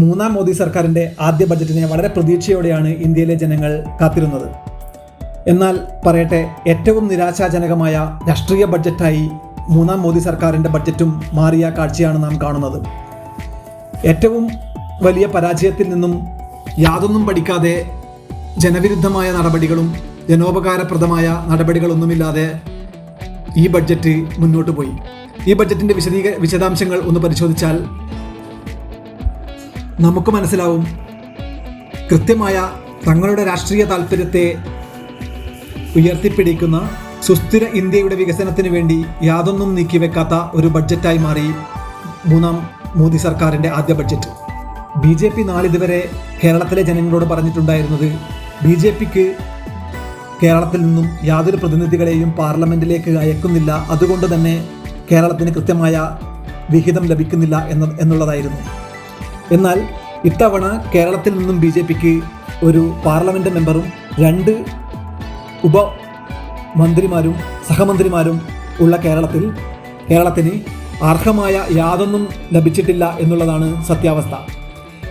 മൂന്നാം മോദി സർക്കാരിന്റെ ആദ്യ ബജറ്റിനെ വളരെ പ്രതീക്ഷയോടെയാണ് ഇന്ത്യയിലെ ജനങ്ങൾ കാത്തിരുന്നത്. എന്നാൽ പറയട്ടെ ഏറ്റവും നിരാശാജനകമായ രാഷ്ട്രീയ ബഡ്ജറ്റായി മൂന്നാം മോദി സർക്കാരിന്റെ ബഡ്ജറ്റും മാറിയ കാഴ്ചയാണ് നാം കാണുന്നത്. ഏറ്റവും വലിയ പരാജയത്തിൽ നിന്നും യാതൊന്നും പഠിക്കാതെ ജനവിരുദ്ധമായ നടപടികളും ജനോപകാരപ്രദമായ നടപടികളൊന്നുമില്ലാതെ ഈ ബഡ്ജറ്റ് മുന്നോട്ട് പോയി. ഈ ബഡ്ജറ്റിന്റെ വിശദീക വിശദാംശങ്ങൾ ഒന്ന് പരിശോധിച്ചാൽ നമുക്ക് മനസ്സിലാവും. കൃത്യമായ തങ്ങളുടെ രാഷ്ട്രീയ താല്പര്യത്തെ ഉയർത്തിപ്പിടിക്കുന്ന സുസ്ഥിര ഇന്ത്യയുടെ വികസനത്തിന് വേണ്ടി യാതൊന്നും നീക്കിവെക്കാത്ത ഒരു ബഡ്ജറ്റായി മാറി മൂന്നാം മോദി സർക്കാരിന്റെ ആദ്യ ബഡ്ജറ്റ്. ബി ജെ പി നാളിതുവരെ കേരളത്തിലെ ജനങ്ങളോട് പറഞ്ഞിട്ടുണ്ടായിരുന്നത് ബി ജെ പിക്ക് കേരളത്തിൽ നിന്നും യാതൊരു പ്രതിനിധികളെയും പാർലമെന്റിലേക്ക് അയക്കുന്നില്ല. അതുകൊണ്ട് തന്നെ കേരളത്തിന് കൃത്യമായ വിഹിതം ലഭിക്കുന്നില്ല എന്ന എന്നുള്ളതായിരുന്നു. എന്നാൽ ഇത്തവണ കേരളത്തിൽ നിന്നും ബി ജെ പിക്ക് ഒരു പാർലമെന്റ് മെമ്പറും രണ്ട് ഉപമന്ത്രിമാരും സഹമന്ത്രിമാരും ഉള്ള കേരളത്തിൽ കേരളത്തിന് അർഹമായ യാതൊന്നും ലഭിച്ചിട്ടില്ല എന്നുള്ളതാണ് സത്യാവസ്ഥ.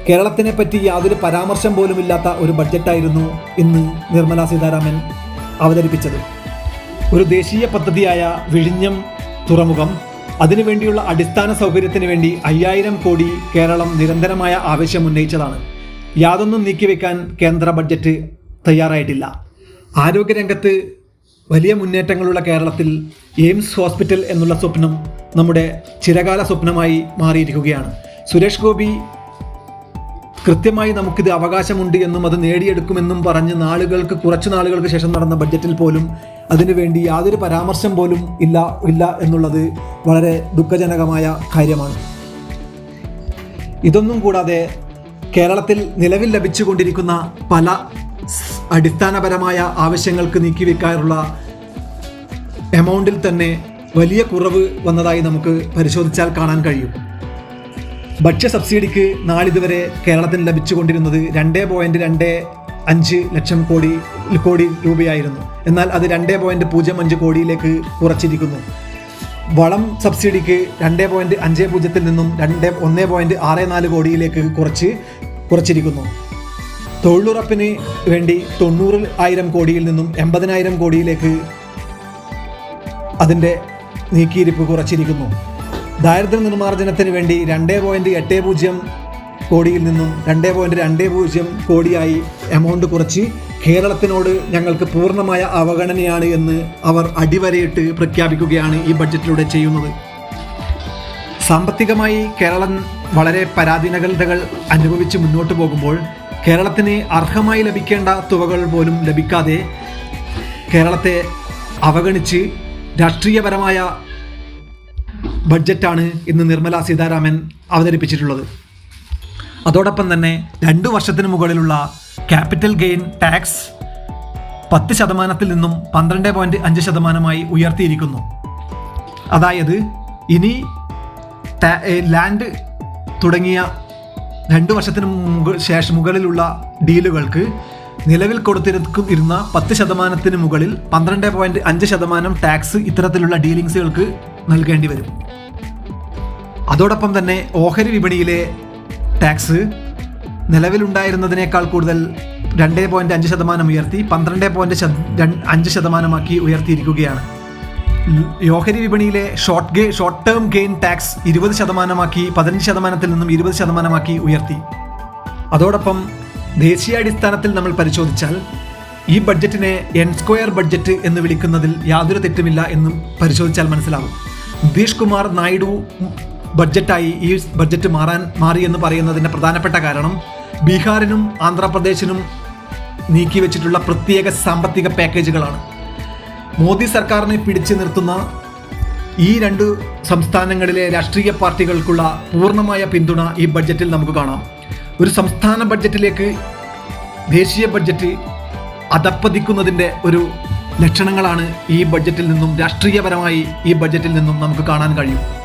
കേരളത്തിനെ പറ്റി യാതൊരു പരാമർശം പോലുമില്ലാത്ത ഒരു ബഡ്ജറ്റായിരുന്നു ഇന്ന് നിർമ്മല സീതാരാമൻ അവതരിപ്പിച്ചത്. ഒരു ദേശീയ പദ്ധതിയായ വിഴിഞ്ഞം തുറമുഖം അതിനുവേണ്ടിയുള്ള അടിസ്ഥാന സൗകര്യത്തിന് വേണ്ടി അയ്യായിരം കോടി കേരളം നിരന്തരമായ ആവശ്യം ഉന്നയിച്ചതാണ്. യാതൊന്നും നീക്കിവെക്കാൻ കേന്ദ്ര ബഡ്ജറ്റ് തയ്യാറായിട്ടില്ല. ആരോഗ്യരംഗത്ത് വലിയ മുന്നേറ്റങ്ങളുള്ള കേരളത്തിൽ എയിംസ് ഹോസ്പിറ്റൽ എന്നുള്ള സ്വപ്നം നമ്മുടെ ചിരകാല സ്വപ്നമായി മാറിയിരിക്കുകയാണ്. സുരേഷ് ഗോപി കൃത്യമായി നമുക്കിത് അവകാശമുണ്ട് എന്നും അത് നേടിയെടുക്കുമെന്നും പറഞ്ഞ് നാളുകൾക്ക് കുറച്ച് നാളുകൾക്ക് ശേഷം നടന്ന ബഡ്ജറ്റിൽ പോലും അതിനുവേണ്ടി യാതൊരു പരാമർശം പോലും ഇല്ല ഇല്ല എന്നുള്ളത് വളരെ ദുഃഖജനകമായ കാര്യമാണ്. ഇതൊന്നും കൂടാതെ കേരളത്തിൽ നിലവിൽ ലഭിച്ചുകൊണ്ടിരിക്കുന്ന പല അടിസ്ഥാനപരമായ ആവശ്യങ്ങൾക്ക് നീക്കിവെക്കാറുള്ള എമൗണ്ടിൽ തന്നെ വലിയ കുറവ് വന്നതായി നമുക്ക് പരിശോധിച്ചാൽ കാണാൻ കഴിയും. ഭക്ഷ്യ സബ്സിഡിക്ക് നാളിതുവരെ കേരളത്തിന് ലഭിച്ചുകൊണ്ടിരുന്നത് രണ്ട് പോയിന്റ് രണ്ട് അഞ്ച് ലക്ഷം കോടി കോടി രൂപയായിരുന്നു. എന്നാൽ അത് രണ്ട് പോയിന്റ് പൂജ്യം അഞ്ച് കോടിയിലേക്ക് കുറച്ചിരിക്കുന്നു. വളം സബ്സിഡിക്ക് രണ്ട് പോയിന്റ് അഞ്ച് പൂജ്യത്തിൽ നിന്നും രണ്ട് ഒന്ന് പോയിന്റ് ആറ് നാല് കോടിയിലേക്ക് കുറച്ച് കുറച്ചിരിക്കുന്നു. തൊഴിലുറപ്പിന് വേണ്ടി തൊണ്ണൂറ് ആയിരം കോടിയിൽ നിന്നും എൺപതിനായിരം കോടിയിലേക്ക് അതിന്റെ നീക്കിയിരിപ്പ് കുറച്ചിരിക്കുന്നു. ദാരിദ്ര്യ നിർമ്മാർജനത്തിന് വേണ്ടി രണ്ട് പോയിന്റ് എട്ട് പൂജ്യം കോടിയിൽ നിന്നും രണ്ട് പോയിന്റ് രണ്ട് പൂജ്യം കോടിയായി എമൗണ്ട് കുറച്ച് കേരളത്തിനോട് ഞങ്ങൾക്ക് പൂർണമായ അവഗണനയാണ് എന്ന് അവർ അടിവരയിട്ട് പ്രഖ്യാപിക്കുകയാണ് ഈ ബഡ്ജറ്റിലൂടെ ചെയ്യുന്നത്. സാമ്പത്തികമായി കേരളം വളരെ പരാധീനതകൾ അനുഭവിച്ച് മുന്നോട്ട് പോകുമ്പോൾ കേരളത്തിന് അർഹമായി ലഭിക്കേണ്ട തുകകൾ പോലും ലഭിക്കാതെ കേരളത്തെ അവഗണിച്ച് രാഷ്ട്രീയപരമായ ബഡ്ജറ്റാണ് ഇന്ന് നിർമ്മല സീതാരാമൻ അവതരിപ്പിച്ചിട്ടുള്ളത്. അതോടൊപ്പം തന്നെ രണ്ടു വർഷത്തിന് മുകളിലുള്ള ക്യാപിറ്റൽ ഗെയിൻ ടാക്സ് പത്ത് ശതമാനത്തിൽ നിന്നും പന്ത്രണ്ട് പോയിന്റ് അഞ്ച് ശതമാനമായി ഉയർത്തിയിരിക്കുന്നു. അതായത് ഇനി ലാൻഡ് തുടങ്ങിയ രണ്ട് വർഷത്തിന് ശേഷം മുകളിലുള്ള ഡീലുകൾക്ക് നിലവിൽ കൊടുത്തിരിക്കും ഇരുന്ന പത്ത് ശതമാനത്തിന് മുകളിൽ പന്ത്രണ്ട് പോയിന്റ് അഞ്ച് ശതമാനം ടാക്സ് ഇത്തരത്തിലുള്ള ഡീലിങ്സുകൾക്ക് നൽകേണ്ടി വരും. അതോടൊപ്പം തന്നെ ഓഹരി വിപണിയിലെ ടാക്സ് നിലവിലുണ്ടായിരുന്നതിനേക്കാൾ കൂടുതൽ രണ്ട് പോയിന്റ് അഞ്ച് ശതമാനം ഉയർത്തി പന്ത്രണ്ട് പോയിന്റ് അഞ്ച് ശതമാനമാക്കി ഉയർത്തിയിരിക്കുകയാണ്. ഓഹരി വിപണിയിലെ ഷോർട്ട് ഗെ ഷോർട്ട് ടേം ഗെയിൻ ടാക്സ് ഇരുപത് ശതമാനമാക്കി പതിനഞ്ച് ശതമാനത്തിൽ നിന്നും ഇരുപത് ശതമാനമാക്കി ഉയർത്തി. അതോടൊപ്പം ദേശീയാടിസ്ഥാനത്തിൽ നമ്മൾ പരിശോധിച്ചാൽ ഈ ബഡ്ജറ്റിനെ എൻ സ്ക്വയർ ബഡ്ജറ്റ് എന്ന് വിളിക്കുന്നതിൽ യാതൊരു തെറ്റുമില്ല എന്നും പരിശോധിച്ചാൽ മനസ്സിലാവും. നിതീഷ് കുമാർ നായിഡു ബഡ്ജറ്റായി ഈ ബഡ്ജറ്റ് മാറാൻ മാറി എന്ന് പറയുന്നതിന്റെ പ്രധാനപ്പെട്ട കാരണം ബീഹാറിനും ആന്ധ്രാപ്രദേശിനും നീക്കി വെച്ചിട്ടുള്ള പ്രത്യേക സാമ്പത്തിക പാക്കേജുകളാണ്. മോദി സർക്കാരിനെ പിടിച്ചു നിർത്തുന്ന ഈ രണ്ട് സംസ്ഥാനങ്ങളിലെ രാഷ്ട്രീയ പാർട്ടികൾക്കുള്ള പൂർണമായ പിന്തുണ ഈ ബഡ്ജറ്റിൽ നമുക്ക് കാണാം. ഒരു സംസ്ഥാന ബഡ്ജറ്റിലേക്ക് ദേശീയ ബഡ്ജറ്റ് അതപ്പതിക്കുന്നതിന്റെ ഒരു ലക്ഷണങ്ങളാണ് ഈ ബഡ്ജറ്റിൽ നിന്നും രാഷ്ട്രീയപരമായി ഈ ബഡ്ജറ്റിൽ നിന്നും നമുക്ക് കാണാൻ കഴിയും.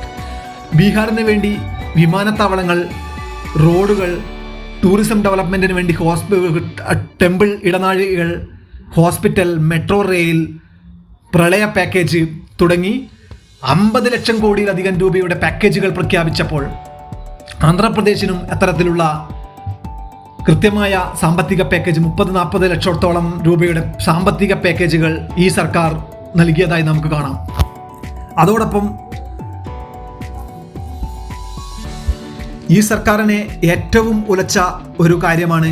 ബീഹാറിന് വേണ്ടി വിമാനത്താവളങ്ങൾ റോഡുകൾ ടൂറിസം ഡെവലപ്മെന്റിന് വേണ്ടി ഹോസ്പി ടെമ്പിൾ ഇടനാഴികൾ ഹോസ്പിറ്റൽ മെട്രോ റെയിൽ പ്രളയ പാക്കേജ് തുടങ്ങി അമ്പത് ലക്ഷം കോടിയിലധികം രൂപയുടെ പാക്കേജുകൾ പ്രഖ്യാപിച്ചപ്പോൾ ആന്ധ്രാപ്രദേശിനും അത്തരത്തിലുള്ള കൃത്യമായ സാമ്പത്തിക പാക്കേജ് മുപ്പത് നാൽപ്പത് ലക്ഷത്തോളം രൂപയുടെ സാമ്പത്തിക പാക്കേജുകൾ ഈ സർക്കാർ നൽകിയതായി നമുക്ക് കാണാം. അതോടൊപ്പം ഈ സർക്കാരിനെ ഏറ്റവും ഉലച്ച ഒരു കാര്യമാണ്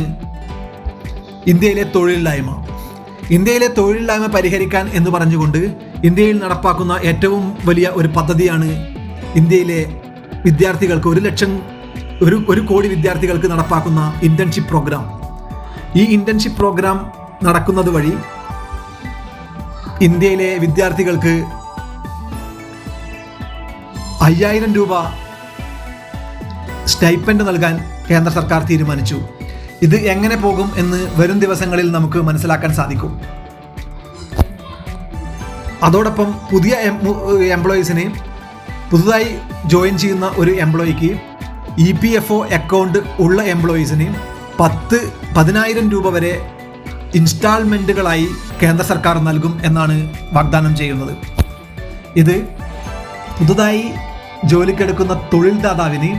ഇന്ത്യയിലെ തൊഴിലില്ലായ്മ. ഇന്ത്യയിലെ തൊഴിലില്ലായ്മ പരിഹരിക്കാൻ എന്ന് പറഞ്ഞുകൊണ്ട് ഇന്ത്യയിൽ നടപ്പാക്കുന്ന ഏറ്റവും വലിയ ഒരു പദ്ധതിയാണ് ഇന്ത്യയിലെ വിദ്യാർത്ഥികൾക്ക് ഒരു ലക്ഷം ഒരു ഒരു കോടി വിദ്യാർത്ഥികൾക്ക് നടപ്പാക്കുന്ന ഇന്റേൺഷിപ്പ് പ്രോഗ്രാം ഈ ഇന്റേൺഷിപ്പ് പ്രോഗ്രാം നടക്കുന്നത് വഴി ഇന്ത്യയിലെ വിദ്യാർത്ഥികൾക്ക് അയ്യായിരം രൂപ സ്റ്റൈപ്പൻഡ് നൽകാൻ കേന്ദ്ര സർക്കാർ തീരുമാനിച്ചു. ഇത് എങ്ങനെ പോകും എന്ന് വരും ദിവസങ്ങളിൽ നമുക്ക് മനസ്സിലാക്കാൻ സാധിക്കും. അതോടൊപ്പം പുതിയ എംപ്ലോയീസിന് പുതുതായി ജോയിൻ ചെയ്യുന്ന ഒരു എംപ്ലോയിക്ക് E P F O account ഉള്ള എംപ്ലോയീസിന് പത്ത് പതിനായിരം രൂപ വരെ ഇൻസ്റ്റാൾമെന്റുകളായി കേന്ദ്ര സർക്കാർ നൽകും എന്നാണ് വാഗ്ദാനം ചെയ്യുന്നത്. ഇത് പുതുതായി ജോലിക്കെടുക്കുന്ന തൊഴിൽദാതാവിന്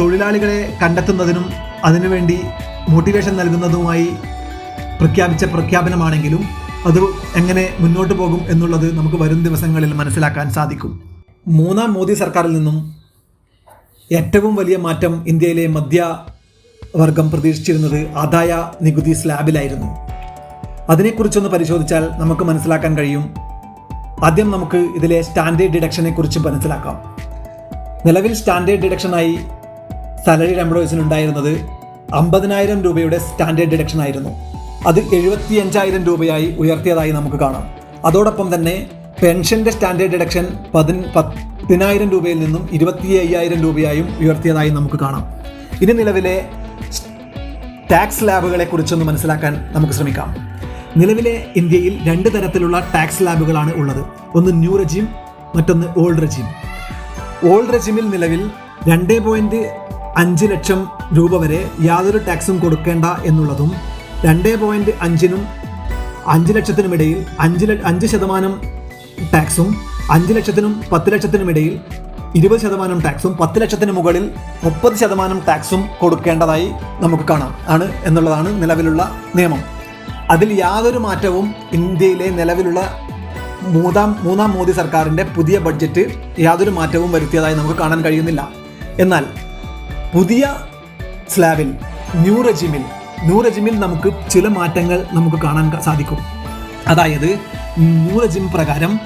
തൊഴിലാളികളെ കണ്ടെത്തുന്നതിനും അതിനുവേണ്ടി മോട്ടിവേഷൻ നൽകുന്നതുമായി പ്രഖ്യാപിച്ച പ്രഖ്യാപനമാണെങ്കിലും അത് എങ്ങനെ മുന്നോട്ട് പോകും എന്നുള്ളത് നമുക്ക് വരും ദിവസങ്ങളിൽ മനസ്സിലാക്കാൻ സാധിക്കും. മൂന്നാം മോദി സർക്കാരിൽ നിന്നും ഏറ്റവും വലിയ മാറ്റം ഇന്ത്യയിലെ മധ്യവർഗം പ്രതീക്ഷിച്ചിരുന്നത് ആദായ നികുതി സ്ലാബിലായിരുന്നു. അതിനെക്കുറിച്ചൊന്ന് പരിശോധിച്ചാൽ നമുക്ക് മനസ്സിലാക്കാൻ കഴിയും. ആദ്യം നമുക്ക് ഇതിലെ സ്റ്റാൻഡേർഡ് ഡിഡക്ഷനെക്കുറിച്ച് മനസ്സിലാക്കാം. നിലവിൽ സ്റ്റാൻഡേർഡ് ഡിഡക്ഷനായി സാലറി എംപ്ലോയീസിന് ഉണ്ടായിരുന്നത് അമ്പതിനായിരം രൂപയുടെ സ്റ്റാൻഡേർഡ് ഡിഡക്ഷൻ ആയിരുന്നു അത് എഴുപത്തി അഞ്ചായിരം രൂപയായി ഉയർത്തിയതായി നമുക്ക് കാണാം. അതോടൊപ്പം തന്നെ പെൻഷന്റെ സ്റ്റാൻഡേർഡ് ഡിഡക്ഷൻ പതിൻ പതിനായിരം രൂപയിൽ നിന്നും ഇരുപത്തി അയ്യായിരം രൂപയായും ഉയർത്തിയതായി നമുക്ക് കാണാം. ഇനി നിലവിലെ ടാക്സ് ലാബുകളെ കുറിച്ചൊന്ന് മനസ്സിലാക്കാൻ നമുക്ക് ശ്രമിക്കാം. നിലവിലെ ഇന്ത്യയിൽ രണ്ട് തരത്തിലുള്ള ടാക്സ് ലാബുകളാണ് ഉള്ളത്. ഒന്ന് ന്യൂ റെജീം മറ്റൊന്ന് ഓൾഡ് റെജീം. ഓൾഡ് റെജിമിൽ നിലവിൽ രണ്ട് പോയിന്റ് അഞ്ച് ലക്ഷം രൂപ വരെ യാതൊരു ടാക്സും കൊടുക്കേണ്ട എന്നുള്ളതും രണ്ട് പോയിന്റ് അഞ്ചിനും അഞ്ച് ലക്ഷത്തിനുമിടയിൽ അഞ്ച് അഞ്ച് ശതമാനം ടാക്സും അഞ്ച് ലക്ഷത്തിനും പത്ത് ലക്ഷത്തിനുമിടയിൽ ഇരുപത് ശതമാനം ടാക്സും പത്ത് ലക്ഷത്തിന് മുകളിൽ മുപ്പത് ശതമാനം ടാക്സും കൊടുക്കേണ്ടതായി നമുക്ക് കാണാം. ആണ് എന്നുള്ളതാണ് നിലവിലുള്ള നിയമം. അതിൽ യാതൊരു മാറ്റവും ഇന്ത്യയിലെ നിലവിലുള്ള മൂന്നാം മൂന്നാം മോദി സർക്കാരിന്റെ പുതിയ ബഡ്ജറ്റ് യാതൊരു മാറ്റവും വരുത്തിയതായി നമുക്ക് കാണാൻ കഴിയുന്നില്ല. എന്നാൽ പുതിയ സ്ലാബിൽ ന്യൂ റെജിമിൽ ന്യൂ റെജിമിൽ നമുക്ക് ചില മാറ്റങ്ങൾ നമുക്ക് കാണാൻ സാധിക്കും. അതായത് ന്യൂ റെജിം പ്രകാരം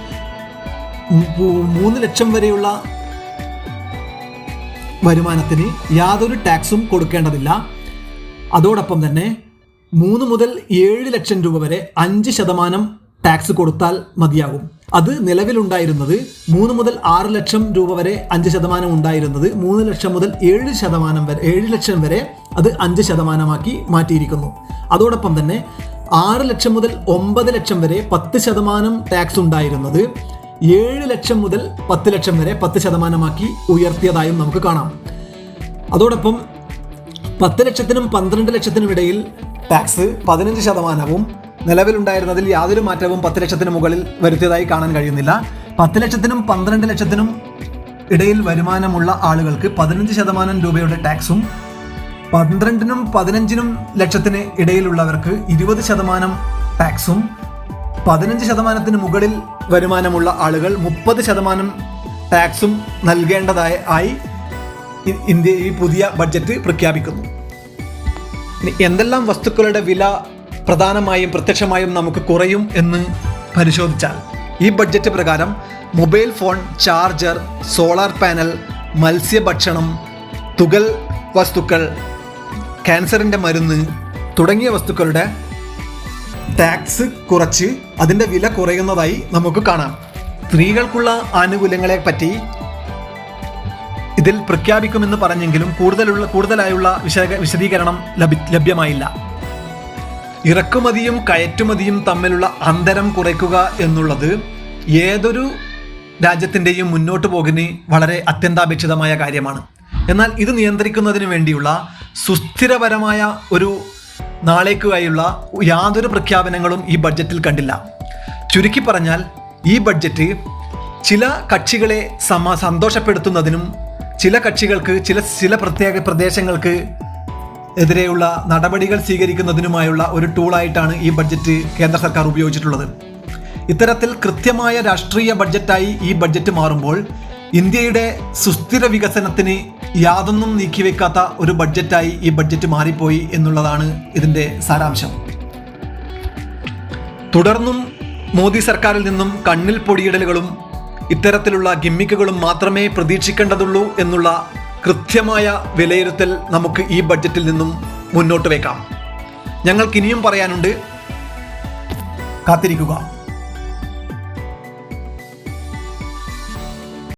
മൂന്ന് ലക്ഷം വരെയുള്ള വരുമാനത്തിന് യാതൊരു ടാക്സും കൊടുക്കേണ്ടതില്ല. അതോടൊപ്പം തന്നെ മൂന്ന് മുതൽ ഏഴ് ലക്ഷം രൂപ വരെ അഞ്ച് ശതമാനം ടാക്സ് കൊടുത്താൽ മതിയാകും. അത് നിലവിലുണ്ടായിരുന്നത് മൂന്ന് മുതൽ ആറ് ലക്ഷം രൂപ വരെ അഞ്ച് ശതമാനം ഉണ്ടായിരുന്നത് മൂന്ന് ലക്ഷം മുതൽ ഏഴ് ശതമാനം വരെ ഏഴ് ലക്ഷം വരെ അത് അഞ്ച് ശതമാനമാക്കി മാറ്റിയിരിക്കുന്നു. അതോടൊപ്പം തന്നെ ആറ് ലക്ഷം മുതൽ ഒമ്പത് ലക്ഷം വരെ പത്ത് ശതമാനം ടാക്സ് ഉണ്ടായിരുന്നത് ഏഴ് ലക്ഷം മുതൽ പത്ത് ലക്ഷം വരെ പത്ത് ശതമാനമാക്കി ഉയർത്തിയതായും നമുക്ക് കാണാം. അതോടൊപ്പം പത്ത് ലക്ഷത്തിനും പന്ത്രണ്ട് ലക്ഷത്തിനും ഇടയിൽ ടാക്സ് പതിനഞ്ച് ശതമാനവും നിലവിലുണ്ടായിരുന്നതിൽ യാതൊരു മാറ്റവും പത്ത് ലക്ഷത്തിന് മുകളിൽ വരുത്തിയതായി കാണാൻ കഴിയുന്നില്ല. പത്ത് ലക്ഷത്തിനും പന്ത്രണ്ട് ലക്ഷത്തിനും ഇടയിൽ വരുമാനമുള്ള ആളുകൾക്ക് പതിനഞ്ച് ശതമാനം രൂപയുടെ ടാക്സും പന്ത്രണ്ടിനും പതിനഞ്ചിനും ലക്ഷത്തിന് ഇടയിലുള്ളവർക്ക് ഇരുപത് ശതമാനം ടാക്സും പതിനഞ്ച് ശതമാനത്തിന് മുകളിൽ വരുമാനമുള്ള ആളുകൾ മുപ്പത് ശതമാനം ടാക്സും നൽകേണ്ടതായി ആയി ഇന്ത്യ ഈ പുതിയ ബഡ്ജറ്റ് പ്രഖ്യാപിക്കുന്നു. എന്തെല്ലാം വസ്തുക്കളുടെ വില പ്രധാനമായും പ്രത്യക്ഷമായും നമുക്ക് കുറയും എന്ന് പരിശോധിച്ചാൽ. ഈ ബഡ്ജറ്റ് പ്രകാരം mobile phone charger solar panel മത്സ്യഭക്ഷണം തുകൽ വസ്തുക്കൾ ക്യാൻസറിന്റെ മരുന്ന് തുടങ്ങിയ വസ്തുക്കളുടെ ടാക്സ് കുറച്ച് അതിന്റെ വില കുറയുന്നതായി നമുക്ക് കാണാം. സ്ത്രീകൾക്കുള്ള ആനുകൂല്യങ്ങളെ പറ്റി ഇതിൽ പ്രഖ്യാപിക്കുമെന്ന് പറഞ്ഞെങ്കിലും കൂടുതലുള്ള കൂടുതലായുള്ള വിശദ വിശദീകരണം ലഭ്യമായില്ല. ഇറക്കുമതിയും കയറ്റുമതിയും തമ്മിലുള്ള അന്തരം കുറയ്ക്കുക എന്നുള്ളത് ഏതൊരു രാജ്യത്തിന്റെയും മുന്നോട്ട് പോകുന്ന വളരെ അത്യന്താപേക്ഷിതമായ കാര്യമാണ്. എന്നാൽ ഇത് നിയന്ത്രിക്കുന്നതിന് വേണ്ടിയുള്ള സുസ്ഥിരപരമായ ഒരു നാളേക്കുമായുള്ള യാതൊരു പ്രഖ്യാപനങ്ങളും ഈ ബഡ്ജറ്റിൽ കണ്ടില്ല. ചുരുക്കി പറഞ്ഞാൽ ഈ ബഡ്ജറ്റ് ചില കക്ഷികളെ സമ സന്തോഷപ്പെടുത്തുന്നതിനും ചില കക്ഷികൾക്ക് ചില ചില പ്രത്യേക പ്രദേശങ്ങൾക്ക് എതിരെയുള്ള നടപടികൾ സ്വീകരിക്കുന്നതിനുമായുള്ള ഒരു ടൂളായിട്ടാണ് ഈ ബഡ്ജറ്റ് കേന്ദ്ര സർക്കാർ ഉപയോഗിച്ചിട്ടുള്ളത്. ഇത്തരത്തിൽ കൃത്യമായ രാഷ്ട്രീയ ബഡ്ജറ്റായി ഈ ബഡ്ജറ്റ് മാറുമ്പോൾ ഇന്ത്യയുടെ സുസ്ഥിര വികസനത്തിന് യാതൊന്നും നീക്കിവെക്കാത്ത ഒരു ബഡ്ജറ്റായി ഈ ബഡ്ജറ്റ് മാറിപ്പോയി എന്നുള്ളതാണ് ഇതിന്റെ സാരാംശം. തുടർന്നും മോദി സർക്കാരിൽ നിന്നും കണ്ണിൽ പൊടിയിടലുകളും ഇത്തരത്തിലുള്ള ഗിമ്മിക്കുകളും മാത്രമേ പ്രതീക്ഷിക്കേണ്ടതുള്ളൂ എന്നുള്ള കൃത്യമായ വിലയിരുത്തൽ നമുക്ക് ഈ ബഡ്ജറ്റിൽ നിന്നും മുന്നോട്ട് വയ്ക്കാം ഞങ്ങൾക്ക് ഇനിയും പറയാനുണ്ട് കാത്തിരിക്കുക.